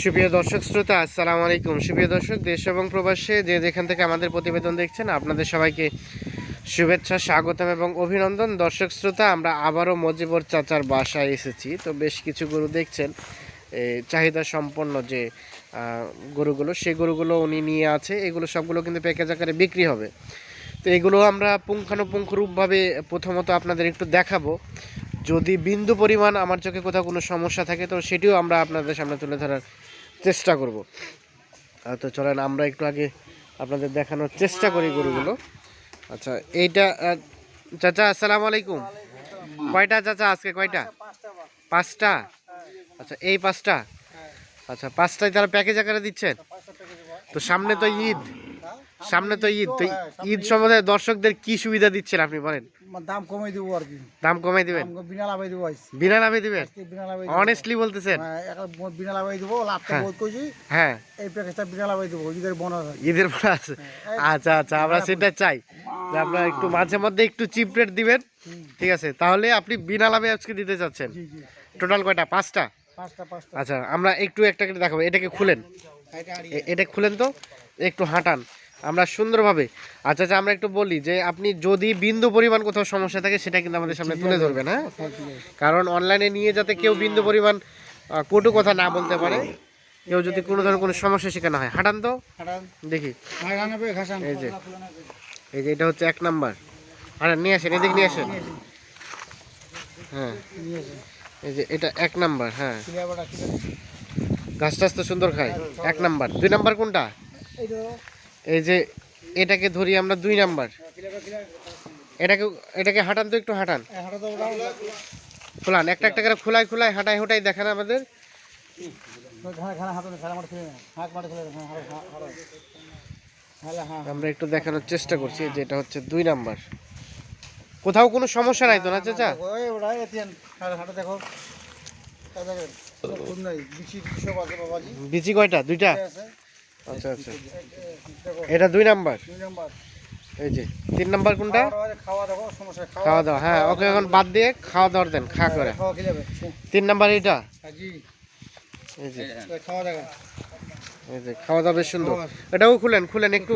সুপ্রিয় দর্শক শ্রোতা, আসসালামু আলাইকুম। সুপ্রিয় দর্শক, দেশ এবং প্রবাসে যে যেখান থেকে আমাদের প্রতিবেদন দেখছেন, আপনাদের সবাইকে শুভেচ্ছা, স্বাগতম এবং অভিনন্দন। দর্শক শ্রোতা, আমরা আবারও মজিবর চাচার বাসায় এসেছি। তো বেশ কিছু গরু দেখছেন। চাহিদা সম্পন্ন যে গরুগুলো সেই গরুগুলো উনি নিয়ে আছে। এগুলো সবগুলো কিন্তু প্যাকেজ আকারে বিক্রি হবে। তো এগুলো আমরা পুঙ্খানুপুঙ্খ রূপভাবে প্রথমত আপনাদের একটু দেখাবো। যদি বিন্দু পরিমাণ আমার চোখে কোথাও কোনো সমস্যা থাকে, তো সেটিও আমরা আপনাদের সামনে তুলে ধরার চেষ্টা করব। তো চলেন, আমরা একটু আগে আপনাদের দেখানোর চেষ্টা করি গরুগুলো। আচ্ছা এইটা চাচা, আসসালামু আলাইকুম। কয়টা চাচা আজকে, কয়টা? পাঁচটা? আচ্ছা এই পাঁচটা? আচ্ছা পাঁচটায় তারা প্যাকেজ আকারে দিচ্ছেন? তো সামনে তো ঈদ। সামনে তো ঈদ তো ঈদ সম্বন্ধে দর্শকদের কি সুবিধা দিচ্ছেন আপনি বলেন? দাম কমে দেবো আর কি। দাম কমাই দিবেন? বিনা লাভাই দেবো বিনা লাভে দিবেন? অনেস্টলি বলতেছেন? বিনা লাভাই দেবো লাভটা হ্যাঁ। বহুত কইছি। হ্যাঁ। এই প্যাকেজটা বিনা লাভাই দেবো ঈদের বোনাস ঈদের আছে। আচ্ছা আচ্ছা আমরা সেটা চাই যে আপনারা একটু মাঝে মধ্যে একটু চিপ রেট দিবেন। ঠিক আছে তাহলে আপনি বিনা লাভে আজকে দিতে চাচ্ছেন। জি জি। টোটাল কয়টা? পাঁচটা? পাঁচটা পাঁচটা। আচ্ছা আমরা একটু একটা করে দেখাবো এটাকে খুলেন। এটা খুলেন তো একটু হাঁটান। আমরা সুন্দরভাবে আচ্ছা আচ্ছা আমরা একটু বলি যে আপনি যদি বিন্দু পরিমাণ কোথাও সমস্যা থাকে সেটা কিন্তু আমাদের সামনে তুলে ধরবেন হ্যাঁ? কারণ অনলাইনে নিয়ে যাতে কেউ বিন্দু পরিমাণ কটু কথা না বলতে পারে কেউ যদি কোনো ধরনের কোনো সমস্যা শেখানো হয়। হাঁটান তো? দেখি। এই যে। এই যে এটা হচ্ছে এক নাম্বার। আরে নিয়ে আসেন এদিকে নিয়ে আসেন। হ্যাঁ। এই যে এটা এক নাম্বার হ্যাঁ। গাছ টাছ তো সুন্দর খায়। এক নাম্বার। দুই নাম্বার কোনটা? এই যে এটাকে ধরি আমরা দুই নাম্বার। এটাকে এটাকে হাঁটান তো একটু হাঁটান। খোলান একটা একটা করে খোলায় খোলাই হাঁটাই হুটাই দেখান আমাদের। আমরা একটু দেখানোর চেষ্টা করছি যে এটা হচ্ছে দুই নাম্বার। কোথাও কোনো সমস্যা নাই তো না চাচা? বিচি কয়টা? দুইটা আছে। আচ্ছা আচ্ছা। এটা দুই নাম্বার? এই যে তিন নাম্বার কোনটা? খাওয়া দাওয়া হ্যাঁ ওকে এখন বাদ দিয়ে খাওয়া দাওয়ার দেন খা করে। খাওয়া তিন নাম্বার এটা হ্যাঁ, এই যে। খাওয়া দেখা এই যে খাওয়া দাওয়া বেশ সুন্দর। এটাও খুলেন খুলেন একটু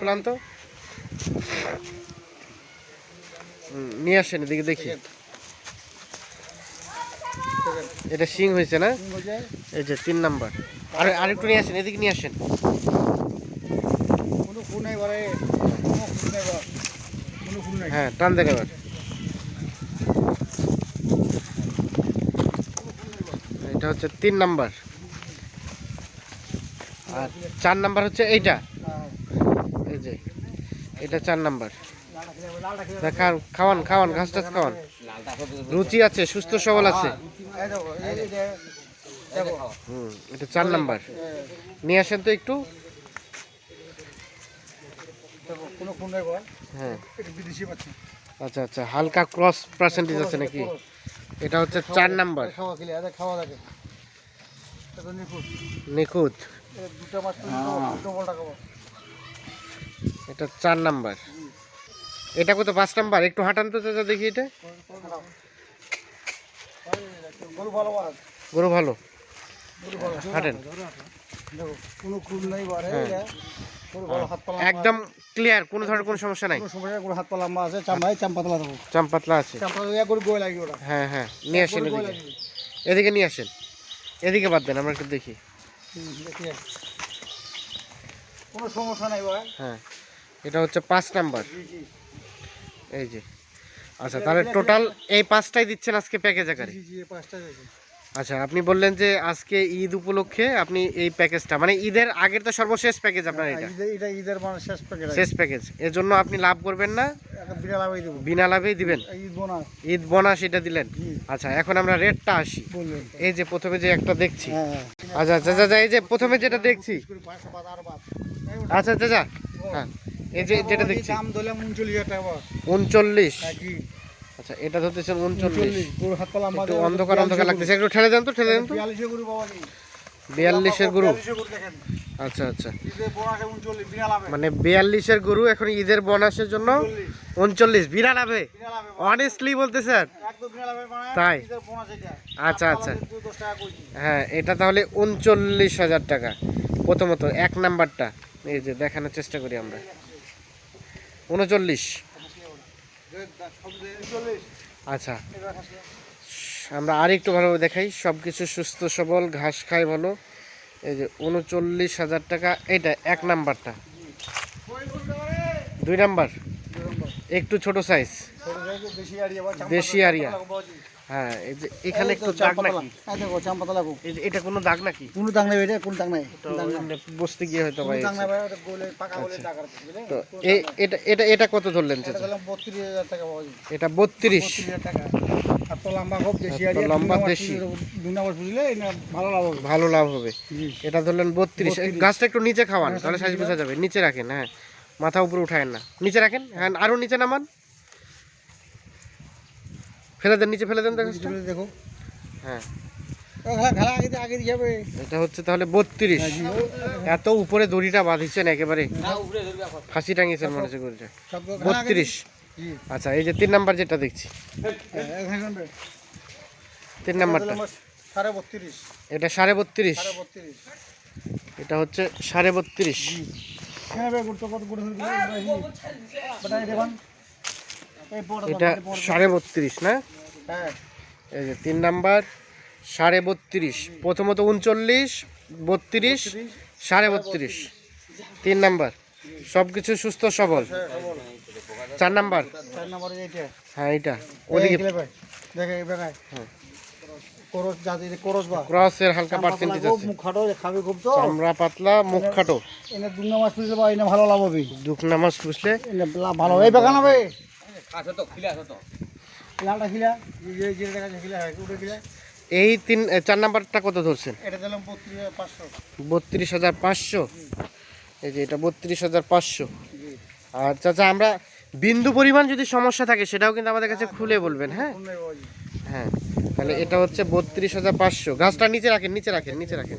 খুলান। তো। নিয়ে আসেন এদিকে দেখি। এটা সিং হয়েছে না? এই যে তিন নাম্বার। আর আরেকটু নিয়ে আসেন এদিকে নিয়ে আসেন। হ্যাঁ টান দেন এবার। এটা হচ্ছে তিন নাম্বার। আর চার নাম্বার হচ্ছে এইটা। হ্যাঁ, এই যে এটা চার নাম্বার। দেখান খাওয়ান খাওয়ান ঘাস টাস খাওয়ান। রুচি আছে সুস্থ সবল আছে। হুম এটা চার নাম্বার। নিয়ে আসেন তো একটু। হ্যাঁ। আচ্ছা আচ্ছা হালকা ক্রস পার্সেন্টেজ আছে নাকি? এটা হচ্ছে চার নাম্বার। নিখুঁত। এটা চার নাম্বার। এটা কত পাঁচ নাম্বার? একটু হাঁটান তো চাচা দেখি এটা। গরু ভালো? হাঁটেন। হ্যাঁ। একদম ক্লিয়ার কোনো ধরনের কোনো সমস্যা নাই? কোনো হাত পা লম্বা আছে। চামড়াই চাম পাতলা দেখো চাম পাতলা আছে হ্যাঁ হ্যাঁ নিয়ে আসেন এদিকে। এদিকে নিয়ে আসেন। এদিকে বাদ দেন আমরা একটু দেখি। কোনো সমস্যা নাই ভাই। হ্যাঁ এটা হচ্ছে পাঁচ নাম্বার। জি জি এই যে। আচ্ছা তাহলে টোটাল এই পাঁচটাই দিচ্ছেন আজকে প্যাকেজ আকারে? আচ্ছা আপনি বললেন যে আজকে ঈদ উপলক্ষে আপনি এই প্যাকেজটা মানে ঈদের আগের তো সর্বশেষ প্যাকেজ আপনার এটা। ঈদের এটা ঈদের মানে শেষ প্যাকেট শেষ প্যাকেজ এর জন্য আপনি লাভ করবেন না একটা বিড়াল আবাই বিনা লাভেই দিবেন। ঈদ বোনাস। ঈদ বোনাস এটা দিলেন। আচ্ছা এখন আমরা রেটটা আসি। এই যে প্রথমে যে একটা দেখছি। হ্যাঁ আচ্ছা আচ্ছা আচ্ছা এই যে প্রথমে যেটা দেখছি। আচ্ছা আচ্ছা আচ্ছা। হ্যাঁ। এই যে যেটা দেখছি। দাম টাকা আচ্ছা এটা ধরতেছেন দেবো, অন্ধকার অন্ধকার লাগতেছে। একটু ঠেলে দেন তো ঠেলে দেন গরু। তো। বিয়াল্লিশে গরু বাবা বিয়াল্লিশের গরু? আচ্ছা আচ্ছা। মানে বিয়াল্লিশের গরু এখন ঈদের বোনাসের জন্য উনচল্লিশ বিনা অনেস্টলি বলতে স্যার তাই? আচ্ছা, আচ্ছা। হ্যাঁ এটা তাহলে উনচল্লিশ হাজার টাকা। প্রথমত এক নাম্বারটা। এই যে দেখানোর চেষ্টা করি আমরা। উনচল্লিশ। আচ্ছা। আমরা আর একটু ভালোভাবে দেখাই। সব কিছু সুস্থ সবল ঘাস খায় ভালো। এই যে উনচল্লিশ হাজার টাকা এটা এক নাম্বারটা। দুই নাম্বার? একটু ছোট সাইজ দেশি আড়িয়া হ্যাঁ এই যে এখানে একটু দাগ নাকি? এই দেখো চাম্পাতা লাগো এটা কোনো দাগ নাকি? কোনো দাগ নেই এটা কোনো দাগ নাই। তো কোনো দাগ নাই এমনি বসতে গিয়ে হয়তো ভাই দাগ নাই ভাই ওটা গোলে পাকা গোলে দাগ আছে তো এটা এটা এটা কত ধরলেন চাচা? দিলাম বত্রিশ হাজার টাকা এটা আর তো লম্বা খুব দেশি আর লম্বা দেশি। পুষলে- দুই বুঝলে এটা ভালো লাভ হবে। ভালো লাভ হবে। এটা ধরলেন বত্রিশ। 32 গাছটা একটু নিচে খাওয়ান তাহলে সাইজ বোঝা যাবে। নিচে রাখেন হ্যাঁ। মাথা উপরে উঠায়েন না। নিচে রাখেন হ্যাঁ। আরও নিচে নামান। ফেলে দেন নিচে ফেলে দেন। বুঝলে দেখো। হ্যাঁ। এটা হচ্ছে তাহলে বত্রিশ। হ্যাঁ, এত উপরে দড়িটা বাঁধিছেন একেবারে। ফাঁসি টাঙিয়েছেন মনে হচ্ছে বত্রিশ। আচ্ছা এই যে তিন নাম্বার যেটা দেখছি। হ্যাঁ। তিন নাম্বারটা। এটা সাড়ে বত্রিশ। এটা হচ্ছে সাড়ে বত্রিশ। এটা সাড়ে বত্রিশ না? হ্যাঁ। এই যে তিন নাম্বার সাড়ে বত্রিশ। প্রথমত উনচল্লিশ বত্রিশ সাড়ে বত্রিশ। তিন নাম্বার সব কিছু সুস্থ সবল। চার নাম্বার। হ্যাঁ এটা ওদিকে হ্যাঁ। ক্রসের হালকা পার্সেন্টেজ আছে। খাবে খুব তো। চামড়া পাতলা মুখ খাটো। এনে বা এনে ভালো লাভ হবে। ভালো হবে। এই বেগান হবে লালটা খিলা যে যে দেখা খিলা হয় উঠে খিলা। এই তিন চার নাম্বারটা কত ধরছেন? এটা দিলাম বত্রিশ হাজার পাঁচশো। বত্রিশ হাজার পাঁচশো? এই যে এটা বত্রিশ হাজার পাঁচশো। আর চাচা আমরা বিন্দু পরিমাণ যদি সমস্যা থাকে সেটাও কিন্তু আমাদের কাছে খুলে বলবেন হ্যাঁ? হ্যাঁ তাহলে এটা হচ্ছে বত্রিশ হাজার পাঁচশো। গাছটা নিচে রাখেন নিচে রাখেন নিচে রাখেন।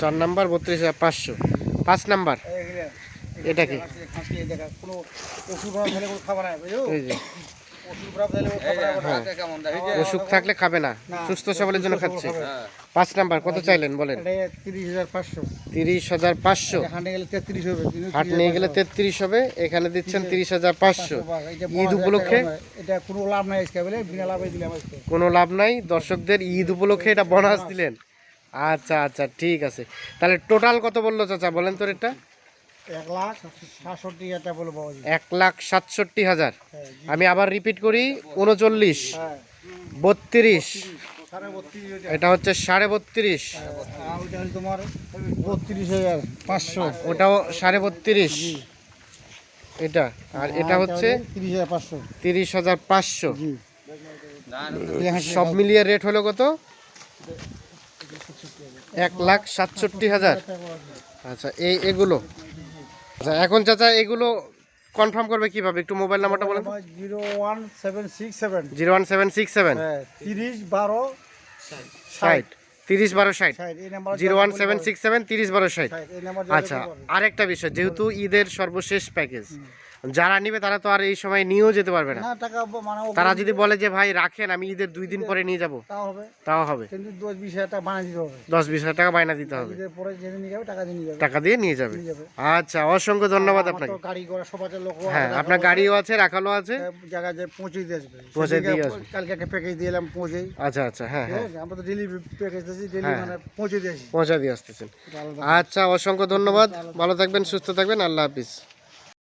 চার নাম্বার বত্রিশ হাজার পাঁচশো। পাঁচ নাম্বার। এটা কি? কোনো ওষুধ কোনো খাবার হ্যাঁ। অসুখ থাকলে খাবে না। সুস্থ সবলের জন্য খাচ্ছে। পাঁচ নাম্বার কত চাইলেন বলেন? তিরিশ হাজার পাঁচশো। হাঁটে গেলে তেত্রিশ হবে হাট নিয়ে গেলে তেত্রিশ হবে এখানে দিচ্ছেন তিরিশ হাজার পাঁচশো। ঈদ উপলক্ষে এটা কোনো লাভ নাই বলে বিনা লাভে কোনো লাভ নাই দর্শকদের ঈদ উপলক্ষে এটা বোনাস দিলেন। আচ্ছা আচ্ছা ঠিক আছে। তাহলে টোটাল কত বলল চাচা? বলেন তো এটা এক লাখ সাতষট্টি হাজার এক লাখ সাতষট্টি হ্যাঁ আমি আবার রিপিট করি উনচল্লিশ হ্যাঁ। বত্রিশ এটা হচ্ছে সাড়ে বত্রিশ। তোমার বত্রিশ হাজার পাঁচশো। ওটাও সাড়ে বত্রিশ। এটা আর এটা হচ্ছে তিরিশ হাজার পাঁচশো। তিরিশ হাজার পাঁচশো। সব মিলিয়ে রেট হলো কত? এক লাখ সাতষট্টি হাজার। আচ্ছা এই এগুলো। আচ্ছা এখন চাচা এগুলো কনফার্ম করবে কীভাবে? একটু মোবাইল নাম্বারটা বলেন zero one seven six seven. Zero one seven six seven. হ্যাঁ তিরিশ বারো ষাট। তিরিশ বারো ষাট। Zero one seven six seven তিরিশ বারো ষাট। আচ্ছা আরেকটা বিষয় যেহেতু ঈদের সর্বশেষ প্যাকেজ যারা নিবে তারা তো আর এই সময় নিয়েও যেতে পারবে না। টাকা মানে তারা যদি বলে যে ভাই রাখেন আমি ঈদের দুই দিন পরে নিয়ে যাব। তাও হবে। তাও হবে। কিন্তু দশ বিশ হাজার টাকা বানিয়ে দিতে হবে। দশ বিশ হাজার টাকা বায়না দিতে হবে। পরে যেদিন নিয়ে যাবে টাকা দিয়ে নিয়ে যাবে। টাকা দিয়ে নিয়ে যাবে। আচ্ছা অসংখ্য ধন্যবাদ আপনাকে। গাড়ি ঘোড়া সবাই লোক হ্যাঁ আপনার গাড়িও আছে। রাখালো আছে। যে পৌঁছে দিয়ে আসবে। পৌঁছে দিয়ে সেদিকে আসবে। কালকে একটা প্যাকেজ দিয়ে এলাম পৌঁছে। আচ্ছা আচ্ছা হ্যাঁ হ্যাঁ। আমরা তো ডেলি প্যাকেজ দিয়েছি ডেলি হ্যাঁ। মানে পৌঁছে দিয়ে আসি। পৌঁছা দিয়ে আসতেছেন। আচ্ছা অসংখ্য ধন্যবাদ। ভালো থাকবেন সুস্থ থাকবেন। আল্লাহ হাফিজ।